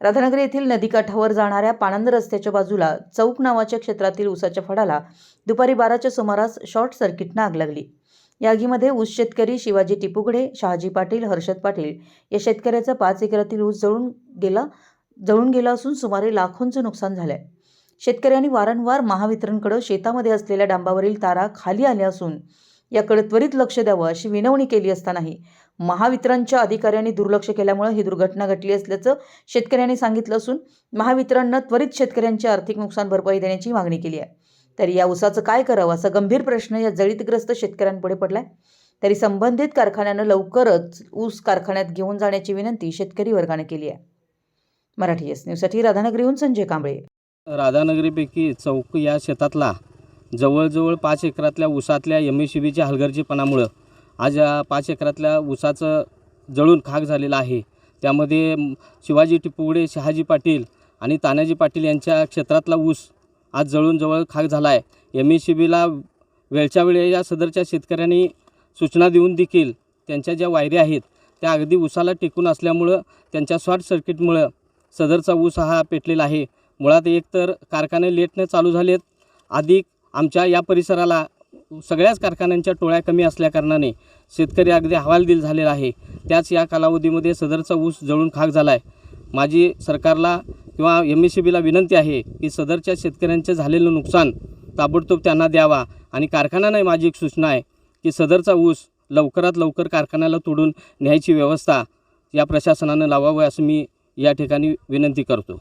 राधानगरी येथील नदीकाठावर जाणाऱ्या पाणंद रस्त्याच्या बाजूला चौक नावाच्या क्षेत्रातील ऊसाच्या फडाला दुपारी बाराच्या सुमारास शॉर्ट सर्किटनं आग लागली. या आगीमध्ये ऊस शेतकरी शिवाजी टिपुगडे शहाजी पाटील हर्षद पाटील या शेतकऱ्याचा पाच एकरातील ऊस जळून गेला जळून गेला असून सुमारे लाखोंचं नुकसान झालंय. शेतकऱ्यांनी वारंवार महावितरणकडे शेतामध्ये असलेल्या डांबावरील तारा खाली आल्या असून याकडे त्वरित लक्ष द्यावं अशी विनवणी केली असतानाही महावितरणच्या अधिकाऱ्यांनी दुर्लक्ष केल्यामुळे ही दुर्घटना घडली असल्याचं शेतकऱ्यांनी सांगितलं असून महावितरणनं त्वरित शेतकऱ्यांची आर्थिक नुकसान भरपाई देण्याची मागणी केली आहे. तरी या ऊसाचं काय करावं असा गंभीर प्रश्न या जळीतग्रस्त शेतकऱ्यांपुढे पडलाय. तरी संबंधित कारखान्यानं लवकरच ऊस कारखान्यात घेऊन जाण्याची विनंती शेतकरी वर्गाने केली आहे. मराठी एस न्यूजसाठी राधानगरीहून संजय कांबळे. राधानगरीपैकी चौक या शेतातला जवळजवळ पाच एकरातल्या ऊसातल्या एम एस सी बीच्या हलगर्जीपणामुळं आज या पाच एकरातल्या ऊसाचं जळून खाक झालेला आहे. त्यामध्ये शिवाजी टिपुगडे शहाजी पाटील आणि तानाजी पाटील यांच्या क्षेत्रातला ऊस आज जळून जवळ खाक झाला आहे एम एस सी बीला वेळच्या वेळी या सदरच्या शेतकऱ्यांनी सूचना देऊन देखील त्यांच्या ज्या वायऱ्या आहेत त्या अगदी ऊसाला टेकून असल्यामुळं त्यांच्या शॉर्ट सर्किटमुळं सदरचा ऊस हा पेटलेला आहे. मुळात एकतर कारखाने लेटने चालू झालेत अधिक आमच्या या परिसराला सगळ्याच कारखान्यांच्या टोळ्या कमी असल्याकारणाने शेतकरी अगदी हवालदिल झालेला आहे. त्याच या कालावधीमध्ये सदरचा ऊस जळून खाक झाला आहे माझी सरकारला किंवा एम एस सी बीला विनंती आहे की सदरच्या शेतकऱ्यांचे झालेलं नुकसान ताबडतोब त्यांना द्यावा आणि कारखान्यानंही माझी एक सूचना आहे की सदरचा ऊस लवकरात लवकर कारखान्याला तोडून न्यायची व्यवस्था या प्रशासनानं लावावं असं मी या ठिकाणी विनंती करतो.